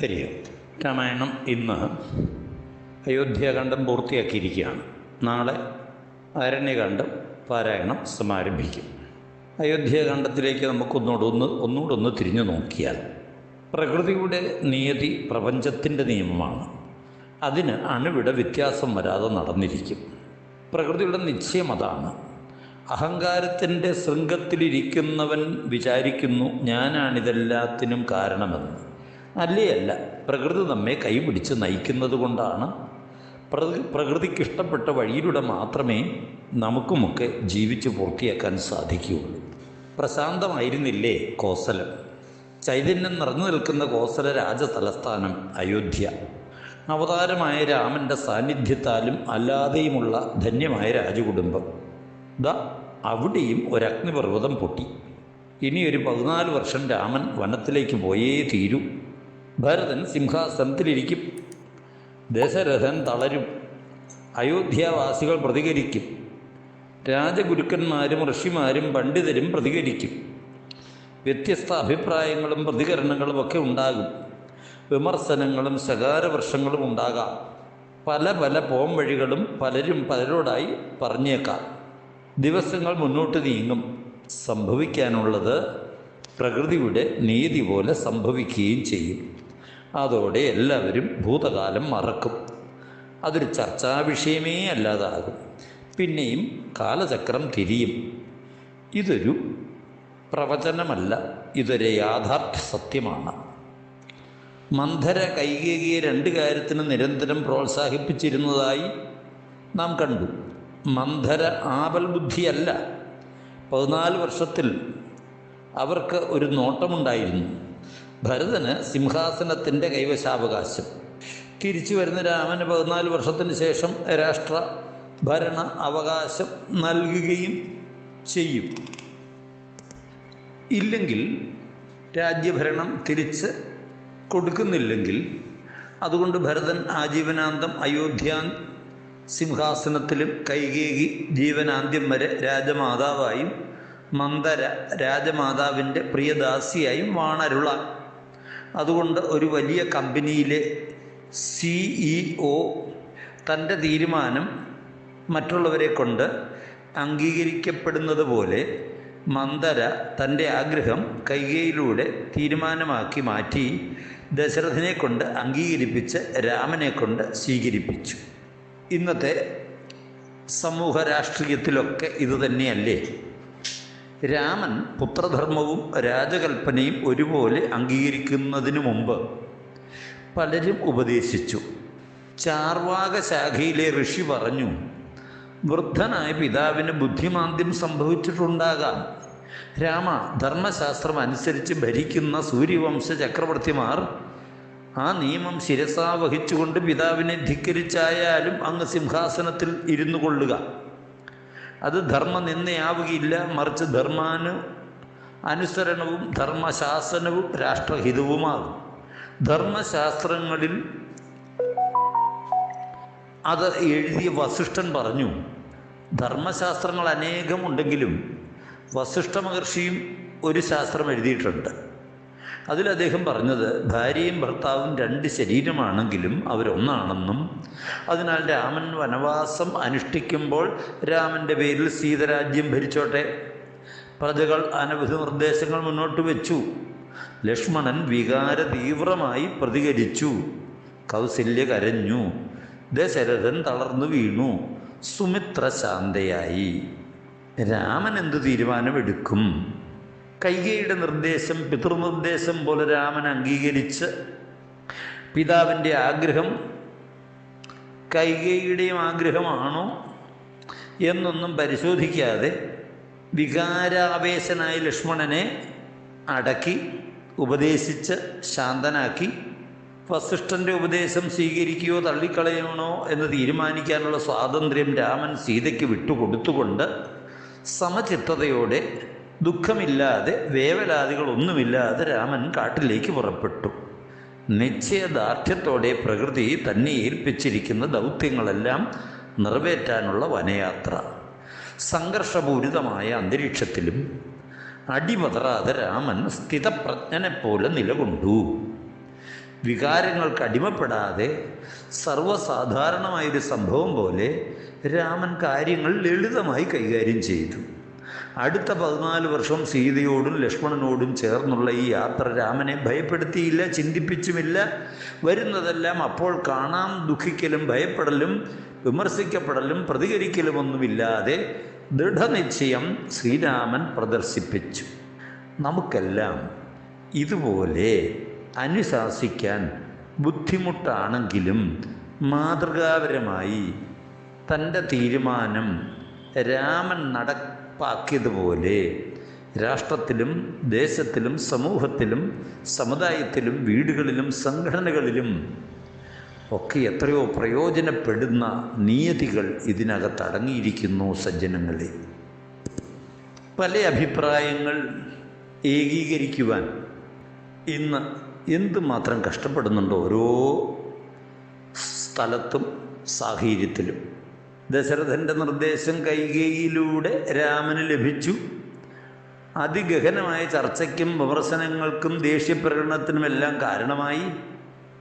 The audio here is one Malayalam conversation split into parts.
ഹരി. രാമായണം ഇന്ന് അയോധ്യാകണ്ഠം പൂർത്തിയാക്കിയിരിക്കുകയാണ്. നാളെ അരണ്യകണ്ഠം പാരായണം സമാരംഭിക്കും. അയോധ്യാകണ്ഠത്തിലേക്ക് നമുക്കൊന്നുകൂടെ ഒന്ന് ഒന്നുകൂടെ ഒന്ന് തിരിഞ്ഞു നോക്കിയാൽ പ്രകൃതിയുടെ നിയതി പ്രപഞ്ചത്തിന്റെ നിയമമാണ്. അതിന് അണുവിട വ്യത്യാസം വരാതെ നടന്നിരിക്കും. പ്രകൃതിയുടെ നിശ്ചയം അതാണ്. അഹങ്കാരത്തിന്റെ ശൃംഗത്തിലിരിക്കുന്നവൻ വിചാരിക്കുന്നു ഞാനാണിതെല്ലാത്തിനും കാരണമെന്ന്. അല്ലേ അല്ല. പ്രകൃതി നമ്മെ കൈപിടിച്ച് നയിക്കുന്നത് കൊണ്ടാണ്. പ്രകൃതി പ്രകൃതിക്ക് ഇഷ്ടപ്പെട്ട വഴിയിലൂടെ മാത്രമേ നമുക്കുമൊക്കെ ജീവിച്ച് പൂർത്തിയാക്കാൻ സാധിക്കുകയുള്ളൂ. പ്രശാന്തമായിരുന്നില്ലേ കോസലം ചൈതന്യം നിറഞ്ഞു നിൽക്കുന്ന കോസല രാജതലസ്ഥാനം അയോധ്യ. അവതാരമായ രാമന്റെ സാന്നിധ്യത്താലും അല്ലാതെയുമുള്ള ധന്യമായ രാജകുടുംബം. ദ അവിടെയും ഒരു അഗ്നിപർവതം പൊട്ടി. ഇനിയൊരു പതിനാല് വർഷം രാമൻ വനത്തിലേക്ക് പോയേ തീരൂ. ഭരതൻ സിംഹാസനത്തിലിരിക്കും. ദശരഥൻ തളരും. അയോധ്യാവാസികൾ പ്രതികരിക്കും. രാജഗുരുക്കന്മാരും ഋഷിമാരും പണ്ഡിതരും പ്രതികരിക്കും. വ്യത്യസ്ത അഭിപ്രായങ്ങളും പ്രതികരണങ്ങളും ഒക്കെ ഉണ്ടാകും. വിമർശനങ്ങളും ശകാരവർഷങ്ങളും ഉണ്ടാകാം. പല പല പോംവഴികളും പലരും പലരോടായി പറഞ്ഞേക്കാം. ദിവസങ്ങൾ മുന്നോട്ട് നീങ്ങും. സംഭവിക്കാനുള്ളത് പ്രകൃതിയുടെ നീതി പോലെ സംഭവിക്കുകയും ചെയ്യും. അതോടെ എല്ലാവരും ഭൂതകാലം മറക്കും. അതൊരു ചർച്ചാ വിഷയമേ അല്ലാതാകും. പിന്നെയും കാലചക്രം തിരിയും. ഇതൊരു പ്രവചനമല്ല ഇതൊരു യാഥാർത്ഥ്യ സത്യമാണ്. മന്ധര കൈകേകിയെ രണ്ട് കാര്യത്തിന് നിരന്തരം പ്രോത്സാഹിപ്പിച്ചിരുന്നതായി നാം കണ്ടു. മന്ധര ആപൽ ബുദ്ധിയല്ല. പതിനാല് വർഷത്തിൽ അവർക്ക് ഒരു നോട്ടമുണ്ടായിരുന്നു. ഭരതന് സിംഹാസനത്തിന്റെ കൈവശാവകാശം. തിരിച്ചു വരുന്ന രാമന് പതിനാല് വർഷത്തിന് ശേഷം രാഷ്ട്ര ഭരണ അവകാശം നൽകുകയും ചെയ്യും. ഇല്ലെങ്കിൽ രാജ്യഭരണം തിരിച്ച് കൊടുക്കുന്നില്ലെങ്കിൽ അതുകൊണ്ട് ഭരതൻ ആജീവനാന്തം അയോധ്യ സിംഹാസനത്തിലും കൈകേകി ജീവനാന്ത്യം വരെ രാജമാതാവായും മന്ദര രാജമാതാവിന്റെ പ്രിയദാസിയായും വാണരുളാം. അതുകൊണ്ട് ഒരു വലിയ കമ്പനിയിലെ സിഇഒ തന്റെ തീരുമാനം മറ്റുള്ളവരെ കൊണ്ട് അംഗീകരിക്കപ്പെടുന്നത് പോലെ മന്ദര തന്റെ ആഗ്രഹം കൈകയിലൂടെ തീരുമാനമാക്കി മാറ്റി ദശരഥനെ കൊണ്ട് അംഗീകരിപ്പിച്ച് രാമനെ കൊണ്ട് സ്വീകരിപ്പിച്ചു. ഇന്നത്തെ സമൂഹ രാഷ്ട്രീയത്തിലൊക്കെ ഇതുതന്നെയല്ലേ രാമൻ പുത്രധർമ്മവും രാജകൽപ്പനയും ഒരുപോലെ അംഗീകരിക്കുന്നതിനു മുമ്പ് പലരും ഉപദേശിച്ചു. ചാർവാക ശാഖയിലെ ഋഷി പറഞ്ഞു വൃദ്ധനായ പിതാവിന് ബുദ്ധിമാന്ദ്യം സംഭവിച്ചിട്ടുണ്ടാകാം. രാമ ധർമ്മശാസ്ത്രം അനുസരിച്ച് ഭരിക്കുന്ന സൂര്യവംശ ചക്രവർത്തിമാർ ആ നിയമം ശിരസാവഹിച്ചുകൊണ്ട് പിതാവിനെ ധിക്കരിച്ചായാലും അങ്ങ് സിംഹാസനത്തിൽ ഇരുന്നു കൊള്ളുക. അത് ധർമ്മ നിന്നയാവുകയില്ല മറിച്ച് ധർമാനു അനുസരണവും ധർമ്മശാസനവും രാഷ്ട്രഹിതവുമാകും. ധർമ്മശാസ്ത്രങ്ങളിൽ അത് എഴുതിയ വസിഷ്ഠൻ പറഞ്ഞു ധർമ്മശാസ്ത്രങ്ങൾ അനേകമുണ്ടെങ്കിലും വസിഷ്ഠ മഹർഷിയും ഒരു ശാസ്ത്രം എഴുതിയിട്ടുണ്ട്. അതിൽ അദ്ദേഹം പറഞ്ഞത് ഭാര്യയും ഭർത്താവും രണ്ട് ശരീരമാണെങ്കിലും അവരൊന്നാണെന്നും അതിനാൽ രാമൻ വനവാസം അനുഷ്ഠിക്കുമ്പോൾ രാമന്റെ പേരിൽ സീതരാജ്യം ഭരിച്ചോട്ടെ. പ്രജകൾ അനവധി നിർദ്ദേശങ്ങൾ മുന്നോട്ട് വെച്ചു. ലക്ഷ്മണൻ വികാര തീവ്രമായി പ്രതികരിച്ചു. കൗസല്യ കരഞ്ഞു. ദശരഥൻ തളർന്നു വീണു. സുമിത്ര ശാന്തയായി. രാമൻ എന്തു തീരുമാനമെടുക്കും? കൈകയുടെ നിർദ്ദേശം പിതൃനിർദ്ദേശം പോലെ രാമൻ അംഗീകരിച്ച് പിതാവിന്റെ ആഗ്രഹം കൈകയുടെയും ആഗ്രഹമാണോ എന്നൊന്നും പരിശോധിക്കാതെ വികാരാവേശനായ ലക്ഷ്മണനെ അടക്കി ഉപദേശിച്ച് ശാന്തനാക്കി വസിഷ്ഠന്റെ ഉപദേശം സ്വീകരിക്കുകയോ തള്ളിക്കളയണോ എന്ന് തീരുമാനിക്കാനുള്ള സ്വാതന്ത്ര്യം രാമൻ സീതയ്ക്ക് വിട്ടുകൊടുത്തുകൊണ്ട് സമചിത്തതയോടെ ദുഃഖമില്ലാതെ വേവലാതികളൊന്നുമില്ലാതെ രാമൻ കാട്ടിലേക്ക് പുറപ്പെട്ടു. നിശ്ചയദാർഢ്യത്തോടെ പ്രകൃതി തന്നെ ഏൽപ്പിച്ചിരിക്കുന്ന ദൗത്യങ്ങളെല്ലാം നിറവേറ്റാനുള്ള വനയാത്ര. സംഘർഷപൂരിതമായ അന്തരീക്ഷത്തിലും അടിപതറാതെ രാമൻ സ്ഥിതപ്രജ്ഞനെപ്പോലെ നിലകൊണ്ടു. വികാരങ്ങൾക്ക് അടിമപ്പെടാതെ സർവസാധാരണമായൊരു സംഭവം പോലെ രാമൻ കാര്യങ്ങൾ ലളിതമായി കൈകാര്യം ചെയ്തു. അടുത്ത പതിനാല് വർഷം സീതയോടും ലക്ഷ്മണനോടും ചേർന്നുള്ള ഈ യാത്ര രാമനെ ഭയപ്പെടുത്തിയില്ല ചിന്തിപ്പിച്ചുമില്ല. വരുന്നതെല്ലാം അപ്പോൾ കാണാം ദുഃഖിക്കലും ഭയപ്പെടലും വിമർശിക്കപ്പെടലും പ്രതികരിക്കലുമൊന്നുമില്ലാതെ ദൃഢനിശ്ചയം ശ്രീരാമൻ പ്രദർശിപ്പിച്ചു. നമുക്കെല്ലാം ഇതുപോലെ അനുശാസിക്കാൻ ബുദ്ധിമുട്ടാണെങ്കിലും മാതൃകാപരമായി തന്റെ തീരുമാനം രാമൻ നടപ്പാക്കിയതുപോലെ രാഷ്ട്രത്തിലും ദേശത്തിലും സമൂഹത്തിലും സമുദായത്തിലും വീടുകളിലും സംഘടനകളിലും ഒക്കെ എത്രയോ പ്രയോജനപ്പെടുന്ന നിയതികൾ ഇതിനകത്ത് അടങ്ങിയിരിക്കുന്നു സജ്ജനങ്ങളെ. പല അഭിപ്രായങ്ങൾ ഏകീകരിക്കുവാൻ ഇന്ന് എന്തുമാത്രം കഷ്ടപ്പെടുന്നുണ്ട് ഓരോ സ്ഥലത്തും സാഹചര്യത്തിലും. ദശരഥന്റെ നിർദ്ദേശം കൈകേയിലൂടെ രാമന് ലഭിച്ചു. അതിഗഹനമായ ചർച്ചയ്ക്കും വിമർശനങ്ങൾക്കും ദേഷ്യപ്രകടനത്തിനുമെല്ലാം കാരണമായി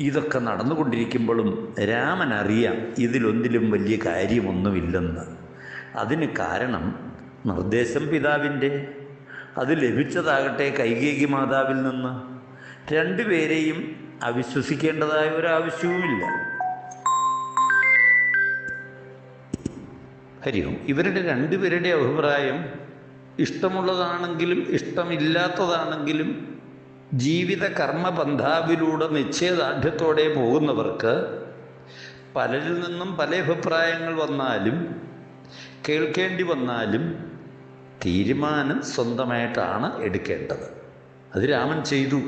ഇതൊക്കെ നടന്നുകൊണ്ടിരിക്കുമ്പോഴും രാമൻ അറിയാം ഇതിലൊന്നിലും വലിയ കാര്യമൊന്നുമില്ലെന്ന്. അതിന് കാരണം നിർദ്ദേശം പിതാവിന്റെ. അത് ലഭിച്ചതാകട്ടെ കൈകേകി മാതാവിൽ നിന്ന്. രണ്ടുപേരെയും അവിശ്വസിക്കേണ്ടതായ ഒരാവശ്യവുമില്ല. ഹരിയും ഇവരുടെ രണ്ടുപേരുടെ അഭിപ്രായം ഇഷ്ടമുള്ളതാണെങ്കിലും ഇഷ്ടമില്ലാത്തതാണെങ്കിലും ജീവിത കർമ്മബന്ധാവിലൂടെ നിശ്ചയദാർഢ്യത്തോടെ പോകുന്നവർക്ക് പലരിൽ നിന്നും പല അഭിപ്രായങ്ങൾ വന്നാലും കേൾക്കേണ്ടി വന്നാലും തീരുമാനം സ്വന്തമായിട്ടാണ് എടുക്കേണ്ടത്. അത് രാമൻ ചെയ്തു.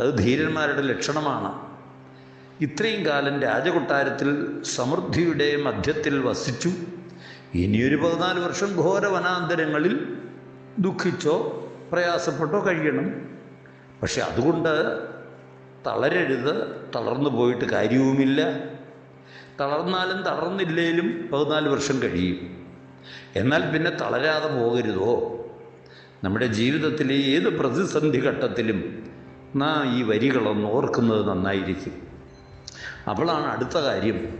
അത് ധീരന്മാരുടെ ലക്ഷണമാണ്. ഇത്രയും കാലം രാജകൊട്ടാരത്തിൽ സമൃദ്ധിയുടെ മധ്യത്തിൽ വസിച്ചു. ഇനിയൊരു പതിനാല് വർഷം ഘോര വനാന്തരങ്ങളിൽ ദുഃഖിച്ചോ പ്രയാസപ്പെട്ടോ കഴിയണം. പക്ഷെ അതുകൊണ്ട് തളരരുത് തളർന്നു പോയിട്ട് കാര്യവുമില്ല. തളർന്നാലും തളർന്നില്ലേലും പതിനാല് വർഷം കഴിയും. എന്നാൽ പിന്നെ തളരാതെ പോകരുതോ? നമ്മുടെ ജീവിതത്തിലെ ഏത് പ്രതിസന്ധി ഘട്ടത്തിലും നാ ഈ വരികളൊന്ന് ഓർക്കുന്നത് നന്നായിരിക്കും. അപ്പോഴാണ് അടുത്ത കാര്യം.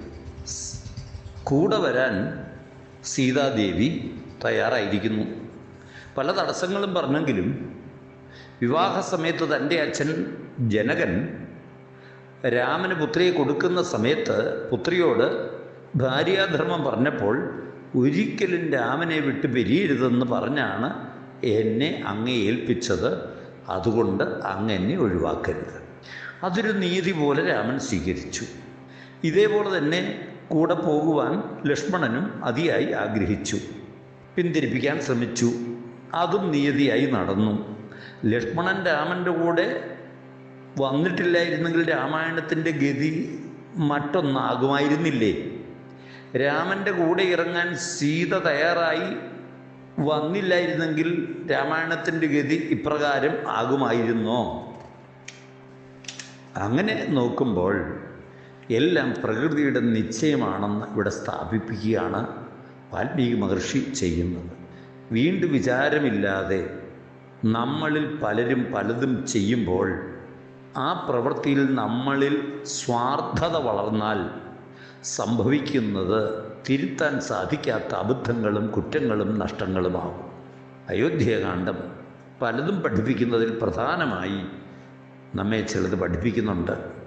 കൂടെ വരാൻ സീതാദേവി തയ്യാറായിരിക്കുന്നു. പല തടസ്സങ്ങളും പറഞ്ഞെങ്കിലും വിവാഹ സമയത്ത് തന്റെ അച്ഛൻ ജനകൻ രാമന് പുത്രിയെ കൊടുക്കുന്ന സമയത്ത് പുത്രിയോട് ഭാര്യാധർമ്മം പറഞ്ഞപ്പോൾ ഒരിക്കലും രാമനെ വിട്ട് പിരിയരുതെന്ന് പറഞ്ഞാണ് എന്നെ അങ്ങ് ഏൽപ്പിച്ചത്. അതുകൊണ്ട് അങ്ങ് എന്നെ ഒഴിവാക്കരുത്. അതൊരു നീതി പോലെ രാമൻ സ്വീകരിച്ചു. ഇതേപോലെ തന്നെ കൂടെ പോകുവാൻ ലക്ഷ്മണനും അതിയായി ആഗ്രഹിച്ചു. പിന്തിരിപ്പിക്കാൻ ശ്രമിച്ചു. അതും നിയതിയായി നടന്നു. ലക്ഷ്മണൻ രാമന്റെ കൂടെ വന്നിട്ടില്ലായിരുന്നെങ്കിൽ രാമായണത്തിന്റെ ഗതി മറ്റൊന്നാകുമായിരുന്നില്ലേ? രാമന്റെ കൂടെ ഇറങ്ങാൻ സീത തയ്യാറായി വന്നില്ലായിരുന്നെങ്കിൽ രാമായണത്തിന്റെ ഗതി ഇപ്രകാരം ആകുമായിരുന്നോ? അങ്ങനെ നോക്കുമ്പോൾ എല്ലാം പ്രകൃതിയുടെ നിശ്ചയമാണെന്ന് ഇവിടെ സ്ഥാപിപ്പിക്കുകയാണ് വാൽമീകി മഹർഷി ചെയ്യുന്നത്. വീണ്ടും വിചാരമില്ലാതെ നമ്മളിൽ പലരും പലതും ചെയ്യുമ്പോൾ ആ പ്രവൃത്തിയിൽ നമ്മളിൽ സ്വാർത്ഥത വളർന്നാൽ സംഭവിക്കുന്നത് തിരുത്താൻ സാധിക്കാത്ത അബദ്ധങ്ങളും കുറ്റങ്ങളും നഷ്ടങ്ങളുമാകും. അയോധ്യകാന്ഡം പലതും പഠിപ്പിക്കുന്നതിൽ പ്രധാനമായി നമ്മെ ചിലത് പഠിപ്പിക്കുന്നുണ്ട്.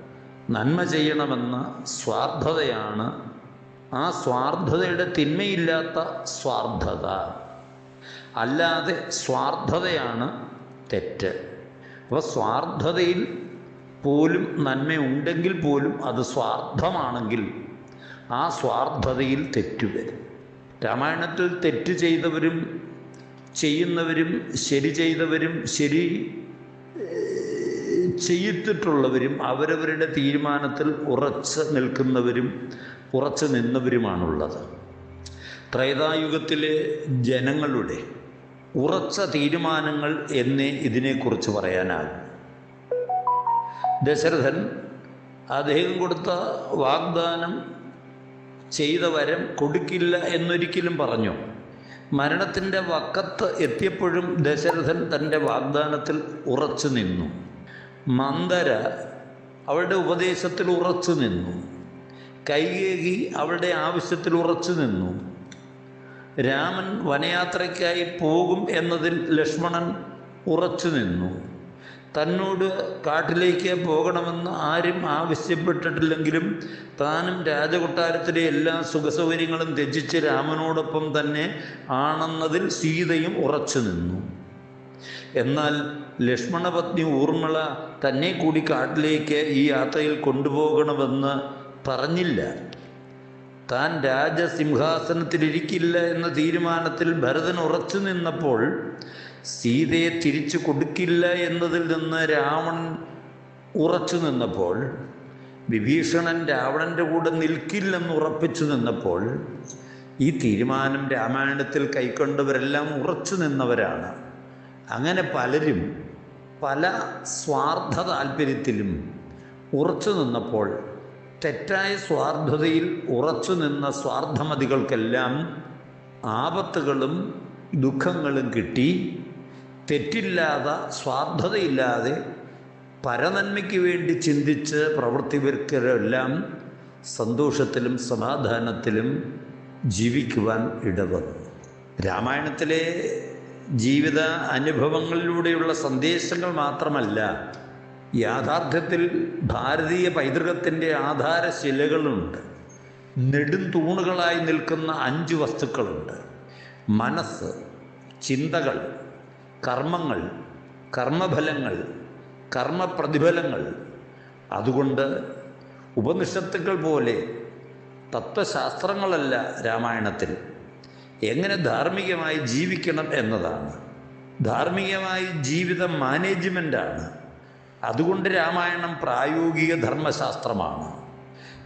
നന്മ ചെയ്യണമെന്ന സ്വാർത്ഥതയാണ് ആ സ്വാർത്ഥതയുടെ തിന്മയില്ലാത്ത സ്വാർത്ഥത. അല്ലാതെ സ്വാർത്ഥതയാണ് തെറ്റ്. അപ്പോൾ സ്വാർത്ഥതയിൽ പോലും നന്മയുണ്ടെങ്കിൽ പോലും അത് സ്വാർത്ഥമാണെങ്കിൽ ആ സ്വാർത്ഥതയിൽ തെറ്റുവരും രാമായണത്തിൽ തെറ്റ് ചെയ്തവരും ചെയ്യുന്നവരും ശരി ചെയ്തവരും ശരി ഏഹ്, ചെയ്യിത്തിട്ടുള്ളവരും അവരവരുടെ തീരുമാനത്തിൽ ഉറച്ച് നിൽക്കുന്നവരും ഉറച്ചു നിന്നവരുമാണുള്ളത്. ത്രൈതായുഗത്തിലെ ജനങ്ങളുടെ ഉറച്ച തീരുമാനങ്ങൾ എന്നേ ഇതിനെക്കുറിച്ച് പറയാനാകും. ദശരഥൻ അദ്ദേഹം കൊടുത്ത വാഗ്ദാനം ചെയ്ത വരം കൊടുക്കില്ല എന്നൊരിക്കലും പറഞ്ഞു. മരണത്തിന്റെ വക്കത്ത് എത്തിയപ്പോഴും ദശരഥൻ തന്റെ വാഗ്ദാനത്തിൽ ഉറച്ചു നിന്നു. മന്ദര അവളുടെ ഉപദേശത്തിൽ ഉറച്ചു നിന്നു. കൈകേകി അവളുടെ ആവശ്യത്തിൽ ഉറച്ചു നിന്നു. രാമൻ വനയാത്രയ്ക്കായി പോകും എന്നതിൽ ലക്ഷ്മണൻ ഉറച്ചു നിന്നു. തന്നോട് കാട്ടിലേക്ക് പോകണമെന്ന് ആരും ആവശ്യപ്പെട്ടിട്ടില്ലെങ്കിലും താനും രാജകൊട്ടാരത്തിലെ എല്ലാ സുഖസൗകര്യങ്ങളും ത്യജിച്ച് രാമനോടൊപ്പം തന്നെ ആണെന്നതിൽ സീതയും ഉറച്ചു നിന്നു. എന്നാൽ ലക്ഷ്മണപത്നി ഊർമിള തന്നെ കൂടി കാട്ടിലേക്ക് ഈ യാത്രയിൽ കൊണ്ടുപോകണമെന്ന് പറഞ്ഞില്ല. താൻ രാജസിംഹാസനത്തിലിരിക്കില്ല എന്ന തീരുമാനത്തിൽ ഭരതൻ ഉറച്ചു നിന്നപ്പോൾ സീതയെ തിരിച്ചു കൊടുക്കില്ല എന്നതിൽ നിന്ന് രാവൺ ഉറച്ചു നിന്നപ്പോൾ വിഭീഷണൻ രാവണന്റെ കൂടെ നിൽക്കില്ലെന്ന് ഉറപ്പിച്ചു നിന്നപ്പോൾ ഈ തീരുമാനം രാമായണത്തിൽ കൈക്കൊണ്ടവരെല്ലാം ഉറച്ചു നിന്നവരാണ്. അങ്ങനെ പലരും പല സ്വാർത്ഥ താല്പര്യത്തിലും ഉറച്ചു നിന്നപ്പോൾ തെറ്റായ സ്വാർത്ഥതയിൽ ഉറച്ചു നിന്ന സ്വാർത്ഥമതികൾക്കെല്ലാം ആപത്തുകളും ദുഃഖങ്ങളും കിട്ടി. തെറ്റില്ലാതെ സ്വാർത്ഥതയില്ലാതെ പരനന്മയ്ക്ക് വേണ്ടി ചിന്തിച്ച് പ്രവർത്തിവർക്കെല്ലാം സന്തോഷത്തിലും സമാധാനത്തിലും ജീവിക്കുവാൻ ഇടവന്നു. രാമായണത്തിലെ ജീവിത അനുഭവങ്ങളിലൂടെയുള്ള സന്ദേശങ്ങൾ മാത്രമല്ല യാഥാർത്ഥ്യത്തിൽ ഭാരതീയ പൈതൃകത്തിന്റെ ആധാരശിലകളുണ്ട് നെടും തൂണുകളായി നിൽക്കുന്ന അഞ്ച് വസ്തുക്കളുണ്ട്. മനസ്സ് ചിന്തകൾ കർമ്മങ്ങൾ കർമ്മഫലങ്ങൾ കർമ്മപ്രതിഫലങ്ങൾ. അതുകൊണ്ട് ഉപനിഷത്തുക്കൾ പോലെ തത്വശാസ്ത്രങ്ങളല്ല രാമായണത്തിൽ. എങ്ങനെ ധാർമ്മികമായി ജീവിക്കണം എന്നതാണ്. ധാർമ്മികമായി ജീവിതം മാനേജ്മെന്റാണ് അതുകൊണ്ട് രാമായണം പ്രായോഗിക ധർമ്മശാസ്ത്രമാണ്.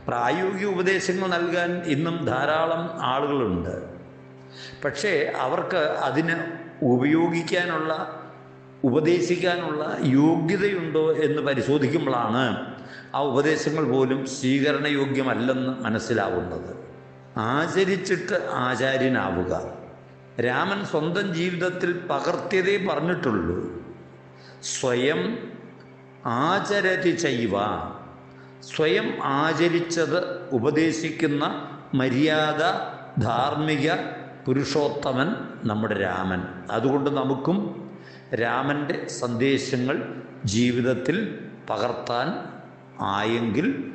പ്രായോഗിക ഉപദേശങ്ങൾ നൽകാൻ ഇന്നും ധാരാളം ആളുകളുണ്ട്. പക്ഷേ അവർക്ക് അതിന് ഉപയോഗിക്കാനുള്ള ഉപദേശിക്കാനുള്ള യോഗ്യതയുണ്ടോ എന്ന് പരിശോധിക്കുമ്പോഴാണ് ആ ഉപദേശങ്ങൾ പോലും സ്വീകരണയോഗ്യമല്ലെന്ന് മനസ്സിലാവുന്നത്. ആചരിച്ചിട്ട് ആചാര്യനാവുക. രാമൻ സ്വന്തം ജീവിതത്തിൽ പകർത്തിയതേ പറഞ്ഞിട്ടുള്ളൂ. സ്വയം ആചരതി ചെയ്യുക സ്വയം ആചരിച്ചത് ഉപദേശിക്കുന്ന മര്യാദ ധാർമ്മിക പുരുഷോത്തമൻ നമ്മുടെ രാമൻ. അതുകൊണ്ട് നമുക്കും രാമന്റെ സന്ദേശങ്ങൾ ജീവിതത്തിൽ പകർത്താൻ ആയെങ്കിൽ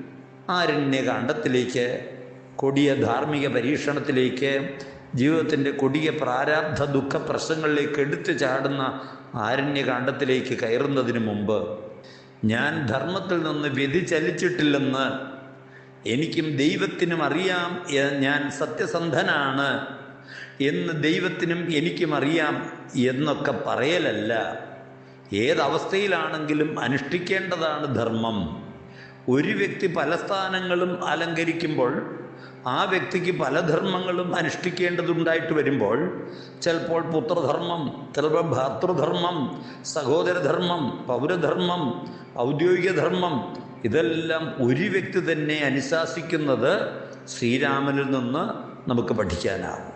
ആരണ്യകാന്ഡത്തിലേക്ക് കൊടിയ ധാർമ്മിക പരീക്ഷണത്തിലേക്ക് ജീവിതത്തിന്റെ കൊടിയ പ്രാരാബ്ധ ദുഃഖ പ്രശ്നങ്ങളിലേക്ക് എടുത്തു ചാടുന്ന ആരണ്യകാണ്ഡത്തിലേക്ക് കയറുന്നതിന് മുമ്പ് ഞാൻ ധർമ്മത്തിൽ നിന്ന് വ്യതിചലിച്ചിട്ടില്ലെന്ന് എനിക്കും ദൈവത്തിനും അറിയാം ഞാൻ സത്യസന്ധനാണ് എന്ന് ദൈവത്തിനും എനിക്കും അറിയാം എന്നൊക്കെ പറയലല്ല. ഏതവസ്ഥയിലാണെങ്കിലും അനുഷ്ഠിക്കേണ്ടതാണ് ധർമ്മം. ഒരു വ്യക്തി പല സ്ഥാനങ്ങളും അലങ്കരിക്കുമ്പോൾ ആ വ്യക്തിക്ക് പല ധർമ്മങ്ങളും അനുഷ്ഠിക്കേണ്ടതുണ്ടായിട്ട് വരുമ്പോൾ ചിലപ്പോൾ പുത്രധർമ്മം ചിലപ്പോൾ ഭർത്തൃധർമ്മം സഹോദരധർമ്മം പൗരധർമ്മം ഔദ്യോഗിക ധർമ്മം ഇതെല്ലാം ഒരു വ്യക്തി തന്നെ അനുശാസിക്കുന്നത് ശ്രീരാമനിൽ നിന്ന് നമുക്ക് പഠിക്കാനാവും.